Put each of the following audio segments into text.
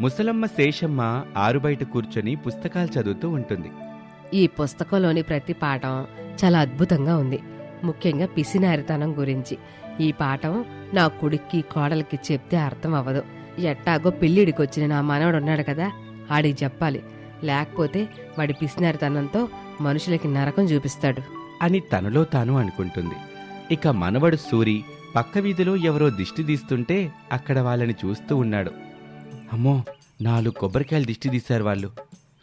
ముసలమ్మ శేషమ్మ ఆరుబయట కూర్చొని పుస్తకాలు చదువుతూ ఉంటుంది. ఈ పుస్తకంలోని ప్రతి పాఠం చాలా అద్భుతంగా ఉంది. ముఖ్యంగా పిసినారితనం గురించి. ఈ పాఠం నా కొడుక్కి కోడలికి చెప్తే అర్థం అవ్వదు. ఎట్టాగో పెళ్ళిడికి వచ్చిన నా మనవడు ఉన్నాడు కదా ఆడికి చెప్పాలి. లేకపోతే వాడి పిసినారితనంతో మనుషులకి నరకం చూపిస్తాడు. అని తనలో తాను అనుకుంటుంది. ఇక మనవడు సూరి పక్క వీధిలో ఎవరో దిష్టి తీస్తుంటే అక్కడ వాళ్ళని చూస్తూ ఉన్నాడు. అమ్మో నాలుగు కొబ్బరికాయలు దిష్టి తీశారు వాళ్ళు.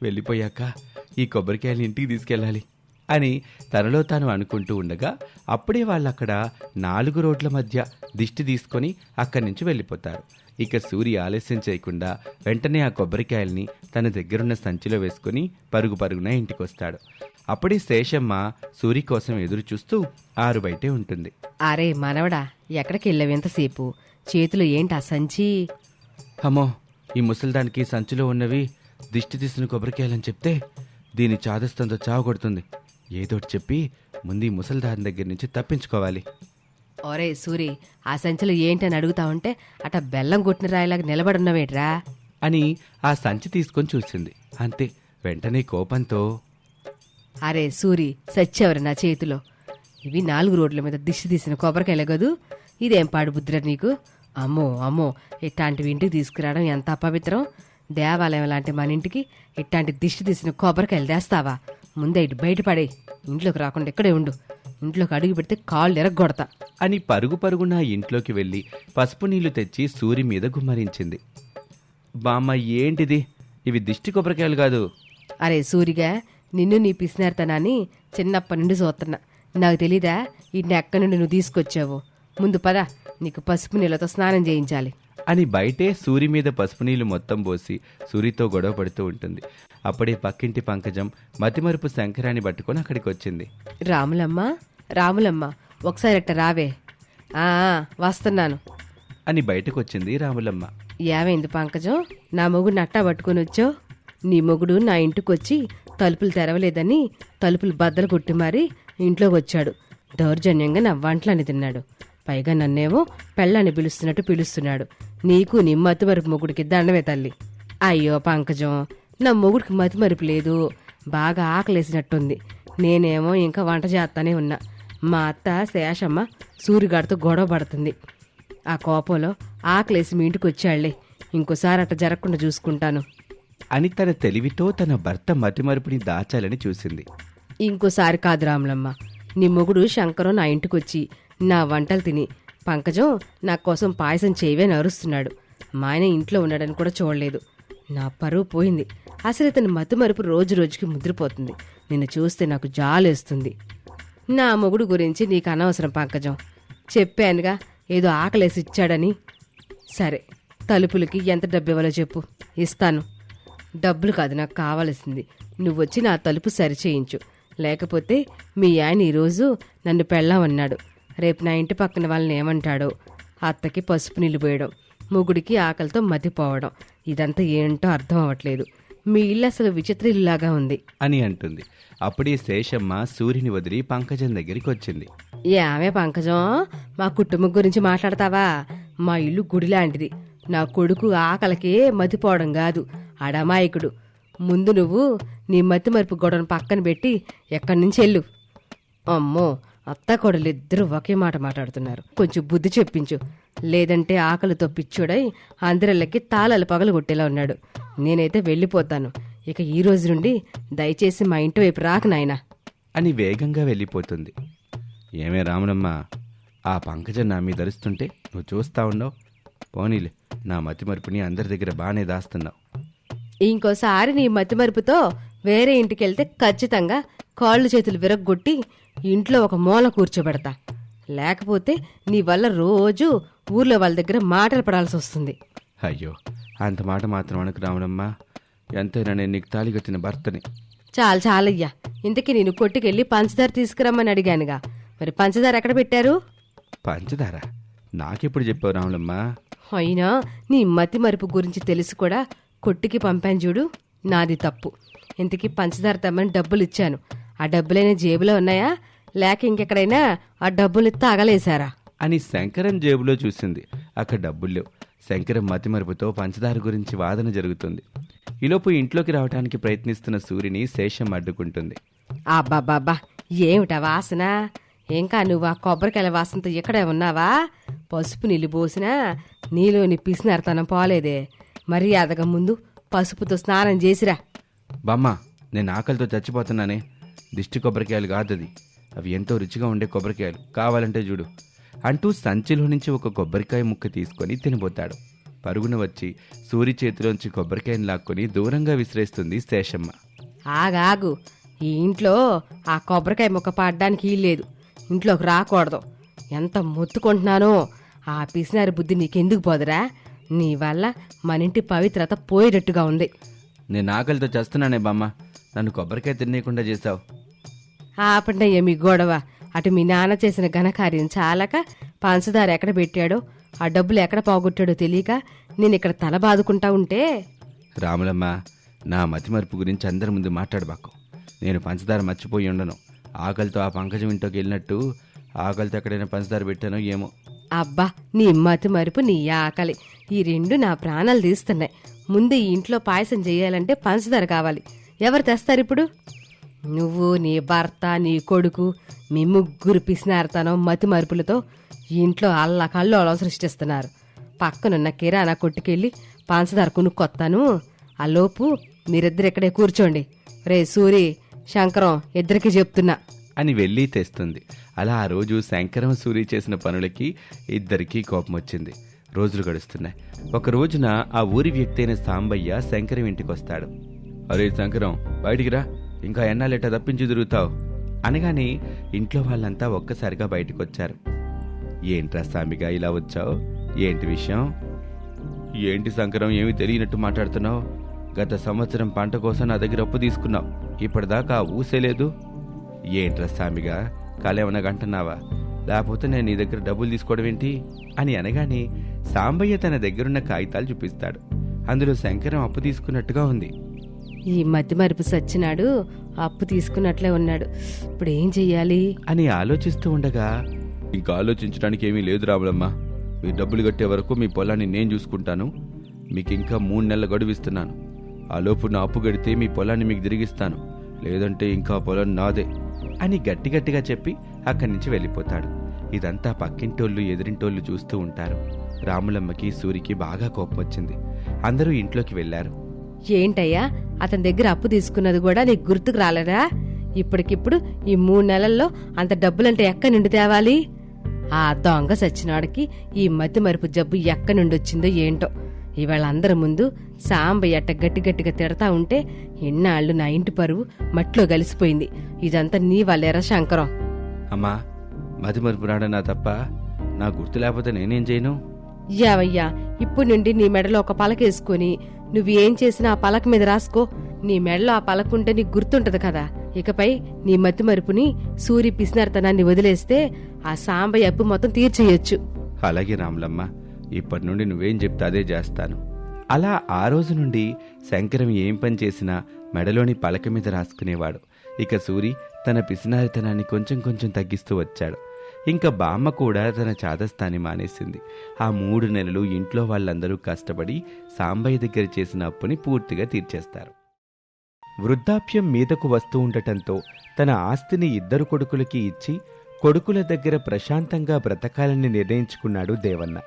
వెళ్ళిపోయాక ఈ కొబ్బరికాయలు ఇంటికి తీసుకెళ్ళాలి అని తనలో తాను అనుకుంటూ ఉండగా అప్పుడే వాళ్ళు అక్కడ నాలుగు రోడ్ల మధ్య దిష్టి తీసుకొని అక్కడి నుంచి వెళ్ళిపోతారు. ఇక సూరి ఆలస్యం చేయకుండా వెంటనే ఆ కొబ్బరికాయల్ని తన దగ్గరున్న సంచిలో వేసుకుని పరుగు పరుగున ఇంటికొస్తాడు. అప్పుడే శేషమ్మ సూరి కోసం ఎదురు చూస్తూ ఆరు బయటే ఉంటుంది. అరే మనవడా ఎక్కడికి వెళ్ళావు ఎంతసేపు చేతిలో ఏంటి ఆ సంచి? అమ్మో ఈ ముసలిదానికి సంచిలో ఉన్నవి దిష్టి తీసిన కొబ్బరికాయలని చెప్తే దీని చాదస్తంతో చావు కొడుతుంది ఏదోటి చెప్పి ముందు ఈ ముసలిదాని దగ్గర నుంచి తప్పించుకోవాలి. ఒరే సూరి ఆ సంచిలో ఏంటని అడుగుతా ఉంటే అట బెల్లం కొట్టిన రాయిలాగా నిలబడున్నావేట్రా? అని ఆ సంచి తీసుకొని చూసింది. అంతే వెంటనే కోపంతో అరే సూరి సచ్చేవరు నా చేతిలో? ఇవి నాలుగు రోడ్ల మీద దిష్టి తీసిన కొబ్బరికాయలే కదూ? ఇదేం పాడు బుద్ధిరా నీకు? అమ్మో అమ్మో ఇట్లాంటివి ఇంటికి తీసుకురావడం ఎంత అపవిత్రం? దేవాలయం లాంటి మన ఇంటికి ఇట్లాంటి దిష్టి తీసిన కొబ్బరికాయలు తెస్తావా? ముందే ఇటు బయటపడే ఇంట్లోకి రాకుండా ఇక్కడే ఉండు. ఇంట్లోకి అడుగు పెడితే కాళ్ళు ఎరగొడతా. అని పరుగు పరుగున ఇంట్లోకి వెళ్ళి పసుపు నీళ్ళు తెచ్చి సూరి మీద గుమ్మరించింది. బామ్మ ఏంటిది? ఇవి దిష్టి కొబ్బరికాయలు కాదు. అరే సూరిగా నిన్ను నీ పిసినారితనాన్ని చిన్నప్పటి నుండి చూస్తున్నా. నాకు తెలీదా ఇన్ని ఎక్కడి నుండి నువ్వు తీసుకొచ్చావు. ముందు పద. నీకు పసుపు నీళ్ళతో స్నానం చేయించాలి. అని బయటే సూరి మీద పసుపు నీళ్ళు మొత్తం పోసి సూరితో గొడవ పడుతూ ఉంటుంది. అప్పుడే పక్కింటి పంకజం మతిమరుపు శంకరాన్ని పట్టుకొని అక్కడికి వచ్చింది. రాములమ్మ రాములమ్మ ఒకసారి అట్ట రావే. ఆ ఆ, వస్తున్నాను. అని బయటకు వచ్చింది రాములమ్మ. ఏమైంది పంకజం? నా మొగుడు నట్టా పట్టుకొని వచ్చావు? నీ మొగుడు నా ఇంటికి వచ్చి తలుపులు తెరవలేదని తలుపులు బద్దలు కొట్టి మారి ఇంట్లోకి వచ్చాడు. దౌర్జన్యంగా నా వంటలని తిన్నాడు. పైగా నన్నేమో పెళ్ళాన్ని పిలుస్తున్నట్టు పిలుస్తున్నాడు. నీకు నీ మతిమరుపు మొగుడికి దండమే తల్లి. అయ్యో పంకజం నా మొగుడికి మతిమరుపు లేదు. బాగా ఆకలేసినట్టుంది. నేనేమో ఇంకా వంట చేస్తానే ఉన్నా. మా అత్త శేషమ్మ సూరిగాడితో గొడవ పడుతుంది. ఆ కోపంలో ఆకలేసి మీ ఇంటికి వచ్చాళ్ళే. ఇంకోసారి అట్ట జరగకుండా చూసుకుంటాను. అని తన తెలివితో తన భర్త మతిమరుపుని దాచాలని చూసింది. ఇంకోసారి కాదు రాములమ్మ. నీ మొగుడు శంకరం నా ఇంటికి వచ్చి నా వంటలు తిని. పంకజం నా కోసం పాయసం చేయవే నరుస్తున్నాడు మా ఆయన ఇంట్లో ఉన్నాడని కూడా చూడలేదు. నా పరువు పోయింది. అసలు ఇతని మతిమరుపు రోజు రోజుకి ముద్రిపోతుంది. నిన్ను చూస్తే నాకు జాలేస్తుంది. నా మొగుడు గురించి నీకు అనవసరం పంకజం. చెప్పానుగా ఏదో ఆకలేసి ఇచ్చాడని. సరే తలుపులకి ఎంత డబ్బు ఇవ్వాలో చెప్పు. ఇస్తాను. డబ్బులు కాదు నాకు కావలసింది. నువ్వు వచ్చి నా తలుపు సరిచేయించు. లేకపోతే మీ ఆయన ఈరోజు నన్ను పెళ్ళామన్నాడు. రేపు నా ఇంటి పక్కన వాళ్ళని ఏమంటాడో? అత్తకి పసుపు నీళ్ళు పోయడం మొగుడికి ఆకలితో మతిపోవడం ఇదంతా ఏంటో అర్థం అవ్వట్లేదు. మీ ఇల్లు అసలు విచిత్ర ఇల్లులాగా ఉంది. అని అంటుంది. అప్పుడే శేషమ్మ సూర్యుని వదిలి పంకజం దగ్గరికి వచ్చింది. ఏమే పంకజం? మా కుటుంబం గురించి మాట్లాడతావా? మా ఇల్లు గుడి లాంటిది. నా కొడుకు ఆకలికే మతిపోవడం కాదు. అడమాయకుడు. ముందు నువ్వు నీ మతి మరుపు గొడవను పక్కన పెట్టి ఎక్కడి నుంచి వెళ్ళు. అమ్మో అత్త కొడలు ఇద్దరు ఒకే మాట మాట్లాడుతున్నారు. కొంచెం బుద్ధి చెప్పించు. లేదంటే ఆకలితో పిచ్చోడై అందరిళ్ళకి తాళాలు పగలు కొట్టేలా ఉన్నాడు. నేనైతే వెళ్ళిపోతాను. ఇక ఈ రోజు నుండి దయచేసి మా ఇంటి వైపు రాక నాయనా. అని వేగంగా వెళ్ళిపోతుంది. ఏమే రాములమ్మ ఆ పంకజం నా మీద అరుస్తుంటే నువ్వు చూస్తా ఉన్నావు. పోనీలే నా మతిమరుపుని అందరి దగ్గర బాగానే దాస్తున్నావు. ఇంకోసారి నీ మతిమరుపుతో వేరే ఇంటికి వెళ్తే ఖచ్చితంగా కాళ్ళు చేతులు విరగ్గొట్టి ఇంట్లో ఒక మూల కూర్చోబెడతా. లేకపోతే నీ వల్ల రోజు ఊర్లో వాళ్ళ దగ్గర మాటలు పడాల్సి వస్తుంది. అయ్యో అంత మాట మాత్రం అనకు రాములమ్మ ఎంతైనా నేను నీకు తాళి కట్టిన భర్తని. చాలు చాలయ్యా. ఇంతకీ నేను కొట్టుకెళ్ళి పంచదార తీసుకురమ్మని అడిగానుగా. మరి పంచదార ఎక్కడ పెట్టారు? పంచదార? నాకెప్పుడు చెప్పావు రాములమ్మ అయినా నీ మతి మరుపు గురించి తెలిసి కూడా కొట్టుకి పంపాను చూడు నాది తప్పు. ఇంతకీ పంచదార తెమ్మని డబ్బులు ఇచ్చాను. ఆ డబ్బులైనా జేబులో ఉన్నాయా? లేక ఇంకెక్కడైనా ఆ డబ్బులు తాగలేశారా? అని శంకరన్ జేబులో చూసింది. అక్కడ డబ్బులు లేవు శంకరం మతిమరుపుతో పంచదార గురించి వాదన జరుగుతుంది. ఈలోపు ఇంట్లోకి రావడానికి ప్రయత్నిస్తున్న సూరిని శేషం అడ్డుకుంటుంది. అబ్బాబ్బాబ్బా ఏమిటా వాసన? ఇంకా నువ్వు ఆ కొబ్బరికాయల వాసనతో ఇక్కడే ఉన్నావా? పసుపు నీళ్ళు పోసినా నీలోని పిసినారతనం పోలేదే. మర్యాదగా ముందు పసుపుతో స్నానం చేసిరా. బామ్మ నేను ఆకలితో చచ్చిపోతున్నానే. దిష్టి కొబ్బరికాయలు కాదది. అవి ఎంతో రుచిగా ఉండే కొబ్బరికాయలు. కావాలంటే చూడు. అంటూ సంచిలో నుంచి ఒక కొబ్బరికాయ ముక్క తీసుకొని తినబోతాడు పరుగున వచ్చి సూరి చేతిలోంచి కొబ్బరికాయను లాక్కొని దూరంగా విసిరేస్తుంది శేషమ్మ. ఆగాగు ఈ ఇంట్లో ఆ కొబ్బరికాయ ముక్క పాడడానికి లేదు. ఇంట్లోకి రాకూడదు. ఎంత మొత్తుకుంటున్నానో ఆ పిసినారి బుద్ధి నీకెందుకు పోదురా నీ వల్ల మన ఇంటి పవిత్రత పోయేటట్టుగా ఉంది. నేను ఆకలితో చేస్తున్నానే బామ్మ. నన్ను కొబ్బరికాయ తినేయకుండా చేశావు. ఆపండయ్య మీ గొడవ. అటు మీ నాన్న చేసిన ఘనకార్యం చాలక పంచదార ఎక్కడ పెట్టాడో ఆ డబ్బులు ఎక్కడ పోగొట్టాడో తెలియక నేను ఇక్కడ తల బాదుకుంటా ఉంటే? రాములమ్మ నా మతిమరుపు గురించి అందరి ముందు మాట్లాడబాకు. నేను పంచదార మర్చిపోయి ఉండను. ఆకలితో ఆ పంకజం ఇంట్లోకి వెళ్ళినట్టు ఆకలితో ఎక్కడైనా పంచదార పెట్టానో ఏమో. అబ్బా నీ మతి మరుపు నీ ఆకలి. ఈ రెండు నా ప్రాణాలు తీస్తున్నాయి. ముందు ఈ ఇంట్లో పాయసం చేయాలంటే పంచదార కావాలి. ఎవరు తెస్తారు ఇప్పుడు? నువ్వు నీ భర్త నీ కొడుకు మీ ముగ్గురు పిసినారతనం మతి మరుపులతో ఇంట్లో అల్లకల్లోలం సృష్టిస్తున్నారు. పక్కనున్న కిరాణా కొట్టుకెళ్ళి పంచదార కొనుక్కొత్తాను. ఆ లోపు మీరిద్దరు ఇక్కడే కూర్చోండి. రే సూరి శంకరం ఇద్దరికి చెప్తున్నా. అని వెళ్ళి తెస్తుంది. అలా ఆ రోజు శంకరం సూరి చేసిన పనులకి ఇద్దరికీ కోపం వచ్చింది రోజులు గడుస్తున్నాయి. ఒక రోజున ఆ ఊరి వ్యక్తి అయిన సాంబయ్య శంకరం ఇంటికి వస్తాడు అరే శంకరం బయటికి రా. ఇంకా ఎన్నాళ్ళెట తప్పించి తిరుగుతావు? అనగానే ఇంట్లో వాళ్ళంతా ఒక్కసారిగా బయటకు వచ్చారు ఏంట్రా సామిగా ఇలా వచ్చావు? ఏంటి విషయం? ఏంటి శంకరం ఏమీ తెలియనట్టు మాట్లాడుతున్నావు? గత సంవత్సరం పంట కోసం నా దగ్గర అప్పు తీసుకున్నావు. ఇప్పటిదాకా ఊసేలేదు ఊసే లేదు. ఏంట్రా సామిగా కాలేమన్నా గంటున్నావా? లేకపోతే నేను నీ దగ్గర డబ్బులు తీసుకోవడం ఏంటి? అని అనగానే సాంబయ్య తన దగ్గరున్న కాగితాలు చూపిస్తాడు. అందులో శంకరం అప్పు తీసుకున్నట్టుగా ఉంది. ఈ మధ్య మరుపు సచ్చినాడు అప్పు తీసుకున్నట్లే ఉన్నాడు. ఇప్పుడు ఏం చెయ్యాలి? అని ఆలోచిస్తూ ఉండగా ఇంకా ఆలోచించడానికి ఏమీ లేదు రాములమ్మ. మీ డబ్బులు కట్టే వరకు మీ పొలాన్ని నేను చూసుకుంటాను. మీకు ఇంకా మూడు నెలల గడువు ఇస్తున్నాను. ఆ లోపు నా అప్పు గడితే మీ పొలాన్ని మీకు తిరిగిస్తాను. లేదంటే ఇంకా పొలం నాదే అని గట్టి గట్టిగా చెప్పి అక్కడి నుంచి వెళ్ళిపోతాడు. ఇదంతా పక్కింటోళ్ళు ఎదిరింటోళ్ళు చూస్తూ ఉంటారు. రాములమ్మకి సూరికి బాగా కోపం వచ్చింది. అందరూ ఇంట్లోకి వెళ్ళారు ఏంటయ్యా? అతని దగ్గర అప్పు తీసుకున్నది కూడా నీకు గుర్తుకు రాలేదా? ఇప్పటికిప్పుడు ఈ మూడు నెలల్లో అంత డబ్బులంటే ఎక్కడి నుండి తేవాలి? ఆ దొంగ సచ్చినాడికి ఈ మతి మరుపు జబ్బు ఎక్కడి నుండి వచ్చిందో ఏంటో. ఇవాళ అందరి ముందు సాంబయ్య అట్ట గట్టి గట్టిగా తిడతా ఉంటే ఎన్నాళ్ళు నా ఇంటి పరువు మట్లో కలిసిపోయింది. ఇదంతా నీ వాళ్ళేరా శంకరం. అమ్మా మతి మరుపు రావడం నా తప్ప నా గుర్తు లేకపోతే నేనేం చేయను? యావయ్యా ఇప్పుడు నుండి నీ మెడలో ఒక పలకేసుకొని నువ్వు ఏం చేసినా ఆ పలక మీద రాసుకో. నీ మెడలో ఆ పలక ఉంటే నీకు గుర్తుంటది కదా. ఇకపై నీ మతి మరుపుని సూరి పిసినర్తనాన్ని వదిలేస్తే ఆ సాంబయ్య అప్పు మొత్తం తీర్చేయొచ్చు. అలాగే రాములమ్మ ఇప్పటి నుండి నువ్వేం చెప్తే అదే చేస్తాను. అలా ఆ రోజు నుండి శంకరం ఏం పని చేసినా మెడలోని పలక మీద రాసుకునేవాడు. ఇక సూరి తన పిసినారితనాన్ని కొంచెం కొంచెం తగ్గిస్తూ వచ్చాడు. ఇంకా బామ్మ కూడా తన చాదస్తాన్ని మానేసింది. ఆ మూడు నెలలు ఇంట్లో వాళ్ళందరూ కష్టపడి సాంబయ్య దగ్గర చేసిన అప్పుని పూర్తిగా తీర్చేస్తారు. వృద్ధాప్యం మీదకు వస్తూ ఉండటంతో తన ఆస్తిని ఇద్దరు కొడుకులకి ఇచ్చి కొడుకుల దగ్గర ప్రశాంతంగా బ్రతకాలని నిర్ణయించుకున్నాడు దేవన్న.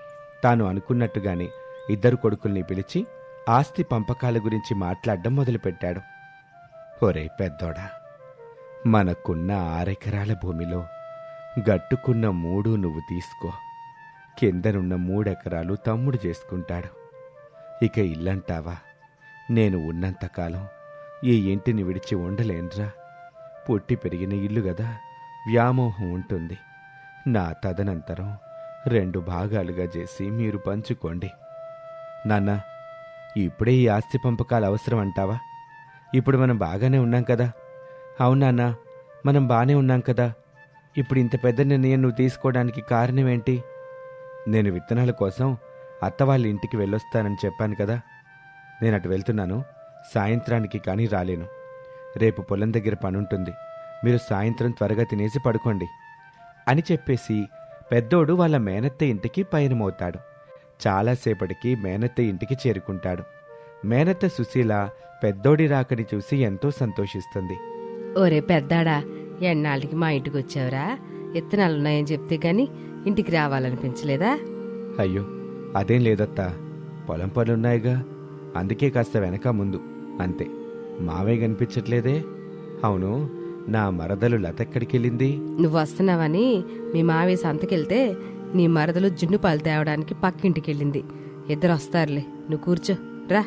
తాను అనుకున్నట్టుగానే ఇద్దరు కొడుకుల్ని పిలిచి ఆస్తి పంపకాల గురించి మాట్లాడడం మొదలుపెట్టాడు. ఒరే పెద్దోడా మనకున్న ఆరెకరాల భూమిలో గట్టుకున్న మూడు నువ్వు తీసుకో. కిందనున్న మూడెకరాలు తమ్ముడు చేసుకుంటాడు. ఇక ఇల్లంటావా? నేను ఉన్నంతకాలం ఈ ఇంటిని విడిచి ఉండలేనురా. పుట్టి పెరిగిన ఇల్లు గదా వ్యామోహం ఉంటుంది. నా తదనంతరం రెండు భాగాలుగా చేసి మీరు పంచుకోండి. నాన్న ఇప్పుడే ఈ ఆస్తి పంపకాలు అవసరం అంటావా? ఇప్పుడు మనం బాగానే ఉన్నాం కదా? అవునాన్న మనం బాగానే ఉన్నాం కదా? ఇప్పుడు ఇంత పెద్ద నిర్ణయం నువ్వు తీసుకోవడానికి కారణం ఏంటి? నేను విత్తనాల కోసం అత్త వాళ్ళ ఇంటికి వెళ్ళొస్తానని చెప్పాను కదా. నేను అటు వెళ్తున్నాను సాయంత్రానికి కానీ రాలేను. రేపు పొలం దగ్గర పనుంటుంది. మీరు సాయంత్రం త్వరగా తినేసి పడుకోండి అని చెప్పేసి పెద్దోడు వాళ్ళ మేనత్త ఇంటికి పయనమవుతాడు. చాలాసేపటికి మేనత్త ఇంటికి చేరుకుంటాడు. మేనత్త సుశీల పెద్దోడి రాకని చూసి ఎంతో సంతోషిస్తుంది. ఒరే పెద్దాడా ఎన్నాళ్ళకి మా ఇంటికి వచ్చావురా? ఇత్తనాలున్నాయని చెప్తే గాని ఇంటికి రావాలనిపించలేదా? అయ్యో అదేం లేదత్తా. పొలం పనులున్నాయిగా అందుకే కాస్త వెనక ముందు. అంతే. మావే కనిపించట్లేదే? అవును నా మరదలు లత ఎక్కడికెళ్ళింది నువ్వు వస్తున్నావని మీ మావి సంతకెళ్తే నీ మరదలు జున్ను పాలు తేవడానికి పక్కింటికి వెళ్ళింది ఇద్దరు వస్తారులే నువ్వు కూర్చో రా.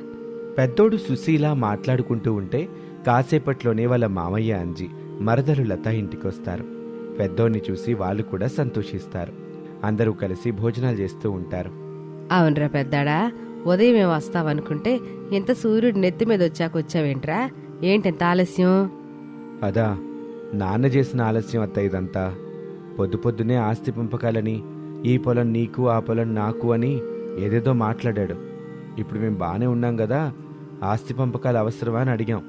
పెద్దోడు సుశీల మాట్లాడుకుంటూ ఉంటే కాసేపట్లోనే వాళ్ళ మామయ్య అంజి మరదలు లత ఇంటికొస్తారు. పెద్దోడిని చూసి వాళ్ళు కూడా సంతోషిస్తారు. అందరూ కలిసి భోజనాలు చేస్తూ ఉంటారు. అవునరా పెద్దాడా ఉదయమే వస్తావనుకుంటే ఇంత సూర్యుడు నెత్తి మీద వచ్చాక వచ్చావేంట్రా? ఏంటంత ఆలస్యం? అదా నాన్న చేసిన ఆలస్యం అత్త ఇదంతా. పొద్దు పొద్దునే ఆస్తి పంపకాలని ఈ పొలం నీకు ఆ పొలం నాకు అని ఏదేదో మాట్లాడాడు. ఇప్పుడు మేము బాగానే ఉన్నాం కదా ఆస్తి పంపకాలు అవసరమా అని అడిగాం.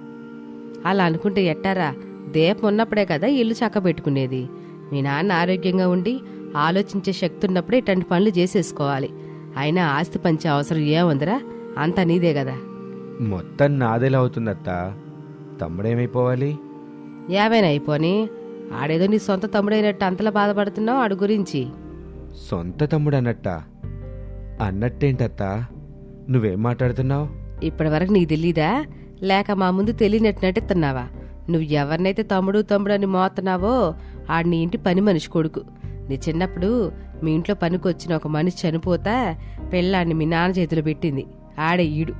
అలా అనుకుంటే ఎట్టారా? దీపం ఉన్నప్పుడే కదా ఇల్లు చక్క పెట్టుకునేది. మీ నాన్న ఆరోగ్యంగా ఉండి ఆలోచించే శక్తి ఉన్నప్పుడే ఇట్లాంటి పనులు చేసేసుకోవాలి. అయినా ఆస్తి పంచే అవసరం ఏముందిరా? అంతా నీదే కదా. మొత్తం నాదేలా అవుతుందత్త. తమ్ముడేమైపోవాలి? ఏమైనా అయిపోని ఆడేదో నీ సొంత తమ్ముడైనట్టు అంతలా బాధపడుతున్నావు ఆడు గురించి. సొంత తమ్ముడు అన్నట్ట అన్నట్టేంటత్త? నువ్వేం మాట్లాడుతున్నావు? ఇప్పటి వరకు నీకు తెలీదా? లేక మా ముందు తెలియనట్టు నటిస్తున్నావా నువ్వు ఎవరినైతే తమ్ముడు తమ్ముడు అని మోతున్నావో ఆడు నీ ఇంటి పని మనిషి కొడుకు. నీ చిన్నప్పుడు మీ ఇంట్లో పనికి వచ్చిన ఒక మనిషి చనిపోతా పెళ్ళాడిని మీ నాన్న చేతిలో పెట్టింది. ఆడే ఈడు.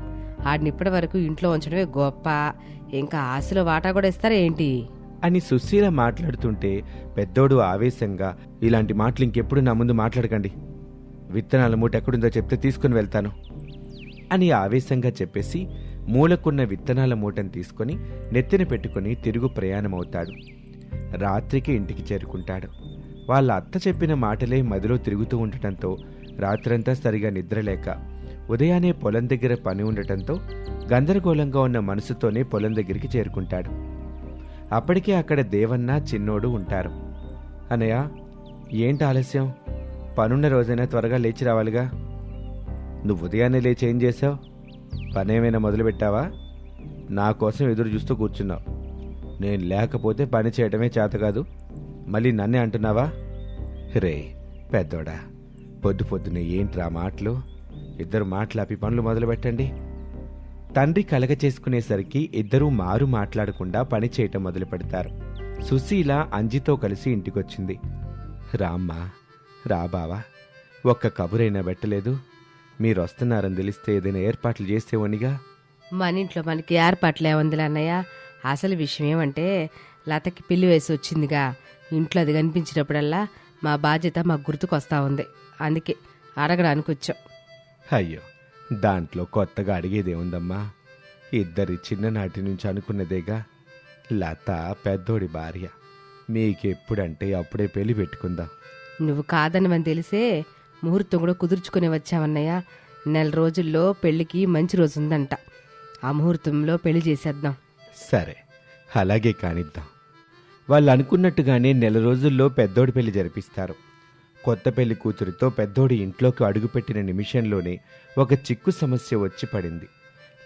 ఆడిని ఇప్పటి వరకు ఇంట్లో ఉంచడమే గొప్ప. ఇంకా ఆశలో వాటా కూడా ఇస్తారా ఏంటి? అని సుశీల మాట్లాడుతుంటే పెద్దోడు ఆవేశంగా ఇలాంటి మాటలు ఇంకెప్పుడు నా ముందు మాట్లాడకండి. విత్తనాల మూట ఎక్కడుందో చెప్తే తీసుకుని వెళ్తాను. అని ఆవేశంగా చెప్పేసి మూలకున్న విత్తనాల మూటను తీసుకొని నెత్తిన పెట్టుకుని తిరుగు ప్రయాణమవుతాడు. రాత్రికి ఇంటికి చేరుకుంటాడు. వాళ్ళ అత్త చెప్పిన మాటలే మదిలో తిరుగుతూ ఉండటంతో రాత్రంతా సరిగా నిద్రలేక ఉదయాన్నే పొలం దగ్గర పని ఉండటంతో గందరగోళంగా ఉన్న మనసుతోనే పొలం దగ్గరికి చేరుకుంటాడు. అప్పటికే అక్కడ దేవన్న చిన్నోడు ఉంటారు. అనయ్య ఏంటి ఆలస్యం? పనున్న రోజైనా త్వరగా లేచి రావాలిగా. నువ్వు ఉదయాన్నే లేచి ఏం చేసావు పనేమైనా మొదలుపెట్టావా? నా కోసం ఎదురు చూస్తూ కూర్చున్నావు. నేను లేకపోతే పని చేయటమే చేత కాదు. మళ్ళీ నన్నే అంటున్నావా? రే పెద్దోడా పొద్దు పొద్దున ఏంట్రా మాటలు? ఇద్దరు మాట్లాపి పనులు మొదలుపెట్టండి. తండ్రి కలగ చేసుకునేసరికి ఇద్దరూ మారు మాట్లాడకుండా పని చేయటం మొదలు పెడతారు సుశీల అంజితో కలిసి ఇంటికొచ్చింది. రామ్మా రా బావా ఒక్క కబురైనా పెట్టలేదు. మీరు వస్తున్నారని తెలిస్తే ఏదైనా ఏర్పాట్లు చేసేవనిగా? మన ఇంట్లో మనకి ఏర్పాట్లు ఏముందిలే అన్నయ్య. అసలు విషయం ఏమంటే లతకి పెళ్ళి వయసు వచ్చిందిగా. ఇంట్లో అది కనిపించినప్పుడల్లా మా బాధ్యత మాకు గుర్తుకొస్తా ఉంది. అందుకే అడగడానికి వచ్చాం. అయ్యో దాంట్లో కొత్తగా అడిగేదేముందమ్మా? ఇద్దరి చిన్ననాటి నుంచి అనుకున్నదేగా? లత పెద్దోడి భార్య. మీకెప్పుడంటే అప్పుడే పెళ్ళి పెట్టుకుందాం. నువ్వు కాదనవని తెలిసే ముహూర్తం కూడా కుదుర్చుకుని వచ్చావన్నయ్య. నెల రోజుల్లో పెళ్ళికి మంచి రోజు ఉందంట. ఆ ముహూర్తంలో పెళ్ళి చేసేద్దాం. సరే అలాగే కానిద్దాం. వాళ్ళు అనుకున్నట్టుగానే నెల రోజుల్లో పెద్దోడి పెళ్ళి జరిపిస్తారు. కొత్త పెళ్ళి కూతురితో పెద్దోడి ఇంట్లోకి అడుగుపెట్టిన నిమిషంలోనే ఒక చిక్కు సమస్య వచ్చి పడింది.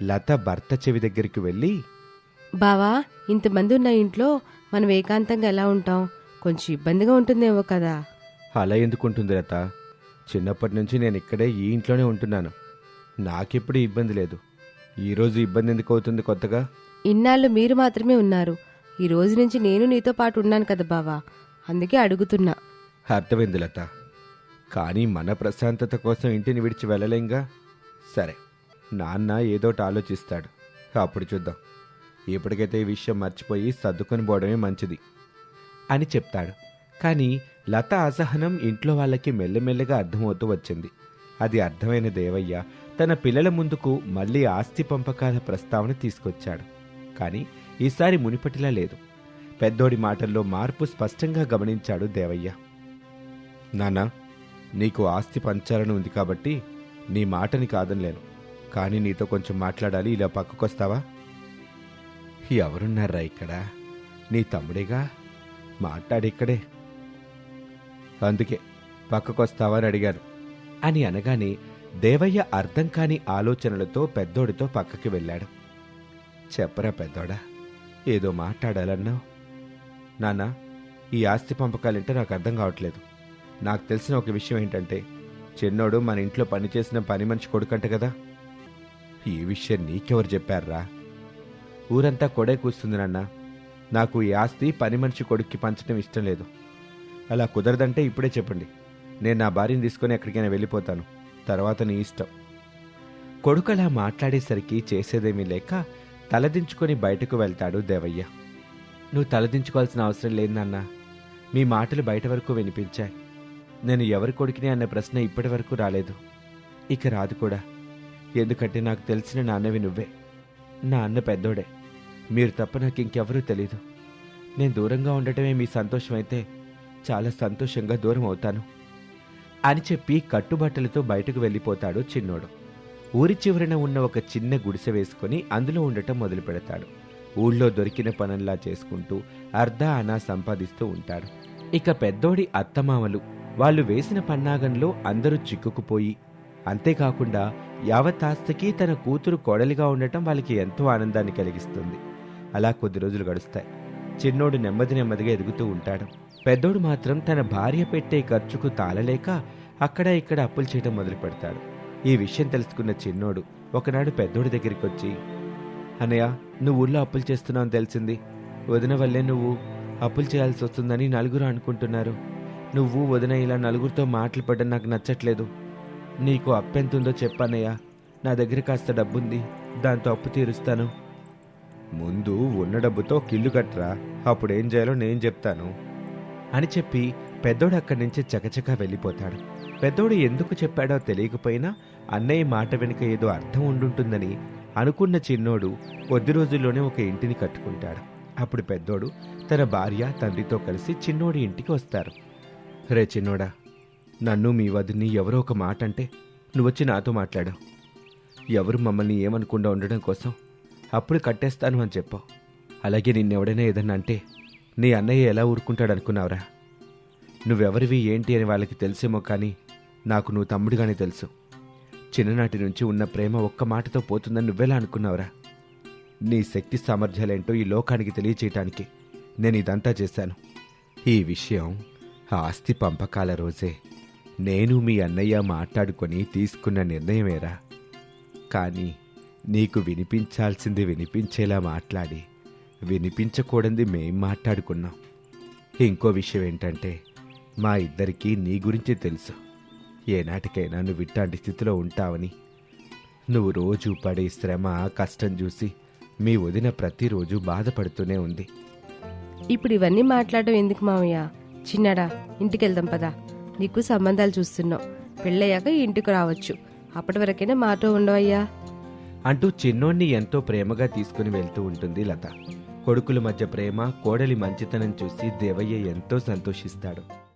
లత భర్త చెవి దగ్గరికి వెళ్ళి బావా ఇంతమంది ఉన్న ఇంట్లో మనం ఏకాంతంగా ఎలా ఉంటాం? కొంచెం ఇబ్బందిగా ఉంటుందేమో కదా. అలా ఎందుకుంటుంది లత? చిన్నప్పటి నుంచి నేను ఇక్కడే ఈ ఇంట్లోనే ఉంటున్నాను. నాకెప్పుడు ఇబ్బంది లేదు. ఈరోజు ఇబ్బంది ఎందుకు అవుతుంది కొత్తగా? ఇన్నాళ్ళు మీరు మాత్రమే ఉన్నారు. ఈ రోజు నుంచి నేను నీతో పాటు ఉన్నాను కదా బావా. అందుకే అడుగుతున్నా. అర్థమైంది లత కానీ మన ప్రశాంతత కోసం ఇంటిని విడిచి వెళ్ళలేంగా? సరే. నాన్న ఏదోటి ఆలోచిస్తాడు. అప్పుడు చూద్దాం. ఇప్పటికైతే ఈ విషయం మర్చిపోయి సర్దుకొని పోవడమే మంచిది అని చెప్తాడు. కానీ లత అసహనం ఇంట్లో వాళ్ళకి మెల్లమెల్లగా అర్థమవుతూ వచ్చింది. అది అర్థమైన దేవయ్య తన పిల్లల ముందుకు మళ్ళీ ఆస్తి పంపకాల ప్రస్తావన తీసుకొచ్చాడు. కానీ ఈసారి మునిపటిలా లేదు. పెద్దోడి మాటల్లో మార్పు స్పష్టంగా గమనించాడు దేవయ్య. నానా నీకు ఆస్తి పంచాలని ఉంది కాబట్టి నీ మాటని కాదనలేను కానీ నీతో కొంచెం మాట్లాడాలి ఇలా పక్కకొస్తావా? ఎవరున్నారా ఇక్కడ? నీ తమ్ముడేగా? మాట్లాడిక్కడే? అందుకే పక్కకొస్తావని అడిగాను. అని అనగానే దేవయ్య అర్థం కాని ఆలోచనలతో పెద్దోడితో పక్కకి వెళ్ళాడు. చెప్పరా పెద్దోడా ఏదో మాట్లాడాలన్నావు? నాన్న ఈ ఆస్తి పంపకాలంటే నాకు అర్థం కావట్లేదు. నాకు తెలిసిన ఒక విషయం ఏంటంటే చిన్నోడు మన ఇంట్లో పనిచేసిన పని మనిషి కొడుకంట కదా. ఈ విషయం నీకెవరు చెప్పారా ఊరంతా కొడే కూస్తుంది నాన్న. నాకు ఈ ఆస్తి పని మనిషి కొడుక్కి పంచడం ఇష్టం లేదు. అలా కుదరదంటే ఇప్పుడే చెప్పండి. నేను నా భార్యను తీసుకొని ఎక్కడికైనా వెళ్ళిపోతాను. తర్వాత నీ ఇష్టం. కొడుకు అలా మాట్లాడేసరికి చేసేదేమీ లేక తలదించుకొని బయటకు వెళ్తాడు దేవయ్య. నువ్వు తలదించుకోవాల్సిన అవసరం లేదు నాన్న. మీ మాటలు బయట వరకు వినిపించాయి. నేను ఎవరి కొడుకుని అన్న ప్రశ్న ఇప్పటి వరకు రాలేదు. ఇక రాదు కూడా. ఎందుకంటే నాకు తెలిసిన నాన్నవి నువ్వే. నా అన్న పెద్దోడే. మీరు తప్ప నాకు ఇంకెవరూ తెలీదు. నేను దూరంగా ఉండటమే మీ సంతోషమైతే చాలా సంతోషంగా దూరం అవుతాను అని చెప్పి కట్టుబట్టలతో బయటకు వెళ్ళిపోతాడు చిన్నోడు. ఊరి చివరన ఉన్న ఒక చిన్న గుడిసె వేసుకొని అందులో ఉండటం మొదలు పెడతాడు. ఊళ్ళో దొరికిన పనుల్లా చేసుకుంటూ అర్ధ అనా సంపాదిస్తూ ఉంటాడు. ఇక పెద్దోడి అత్తమామలు వాళ్ళు వేసిన పన్నాగంలో అందరూ చిక్కుకుపోయి అంతేకాకుండా యావతాస్తకి తన కూతురు కోడలిగా ఉండటం వాళ్ళకి ఎంతో ఆనందాన్ని కలిగిస్తుంది. అలా కొద్ది రోజులు గడుస్తాయి. చిన్నోడు నెమ్మది నెమ్మదిగా ఎదుగుతూ ఉంటాడు. పెద్దోడు మాత్రం తన భార్య పెట్టే ఖర్చుకు తాళలేక అక్కడ ఇక్కడ అప్పులు చేయటం మొదలు పెడతాడు ఈ విషయం తెలుసుకున్న చిన్నోడు ఒకనాడు పెద్దోడి దగ్గరికి వచ్చి అన్నయ్య నువ్వు ఊళ్ళో అప్పులు చేస్తున్నావు అని తెలిసింది. వదిన వల్లే నువ్వు అప్పులు చేయాల్సి వస్తుందని నలుగురు అనుకుంటున్నారు. నువ్వు వదిన ఇలా నలుగురితో మాటలు పడ్డం నాకు నచ్చట్లేదు. నీకు అప్పెంతుందో చెప్పన్నయ్య నా దగ్గర కాస్త డబ్బుంది. దాంతో అప్పు తీరుస్తాను. ముందు ఉన్న డబ్బుతో కిల్లు కట్టరా. అప్పుడేం చేయాలో నేను చెప్తాను. అని చెప్పి పెద్దోడు అక్కడి నుంచి చకచకా వెళ్ళిపోతాడు. పెద్దోడు ఎందుకు చెప్పాడో తెలియకపోయినా అన్నయ్య మాట వెనుక ఏదో అర్థం ఉండుంటుందని అనుకున్న చిన్నోడు కొద్ది రోజుల్లోనే ఒక ఇంటిని కట్టుకుంటాడు. అప్పుడు పెద్దోడు తన భార్య తండ్రితో కలిసి చిన్నోడి ఇంటికి వస్తారు. రే చిన్నోడా నన్ను మీ వదిని ఎవరో ఒక మాట అంటే నువ్వొచ్చి నాతో మాట్లాడావు ఎవరు మమ్మల్ని ఏమనకుండా ఉండడం కోసం అప్పుడు కట్టేస్తాను అని చెప్పావు అలాగే నిన్నెవడైనా ఏదన్నా అంటే నీ అన్నయ్య ఎలా ఊరుకుంటాడనుకున్నావురా? నువ్వెవరివి ఏంటి అని వాళ్ళకి తెలిసేమో కానీ నాకు నువ్వు తమ్ముడిగానే తెలుసు. చిన్ననాటి నుంచి ఉన్న ప్రేమ ఒక్క మాటతో పోతుందని నువ్వెలా అనుకున్నావురా? నీ శక్తి సామర్థ్యాలేంటో ఈ లోకానికి తెలియచేయటానికి నేను ఇదంతా చేశాను. ఈ విషయం ఆస్తి పంపకాల రోజే నేను మీ అన్నయ్య మాట్లాడుకొని తీసుకున్న నిర్ణయమేరా. కానీ నీకు వినిపించాల్సింది వినిపించేలా మాట్లాడి వినిపించకూడనిది మేం మాట్లాడుకున్నాం. ఇంకో విషయం ఏంటంటే మా ఇద్దరికీ నీ గురించి తెలుసు. ఏనాటికైనా నువ్వు ఇట్లాంటి స్థితిలో ఉంటావని. నువ్వు రోజు పడే శ్రమ కష్టం చూసి మీ వదిన ప్రతిరోజు బాధపడుతూనే ఉంది. ఇప్పుడు ఇవన్నీ మాట్లాడడం ఎందుకు మామయ్య చిన్నాడా ఇంటికి వెళ్దాం పదా. నీకు సంబంధాలు చూస్తున్నావు పెళ్ళయ్యాక ఇంటికి రావచ్చు. అప్పటి వరకైనా మాతో ఉండవయ్యా. అంటూ చిన్నోణ్ణి ఎంతో ప్రేమగా తీసుకుని వెళ్తూ ఉంటుంది లత. కొడుకుల మధ్య ప్రేమ కోడలి మంచితనం చూసి దేవయ్య ఎంతో సంతోషిస్తాడు.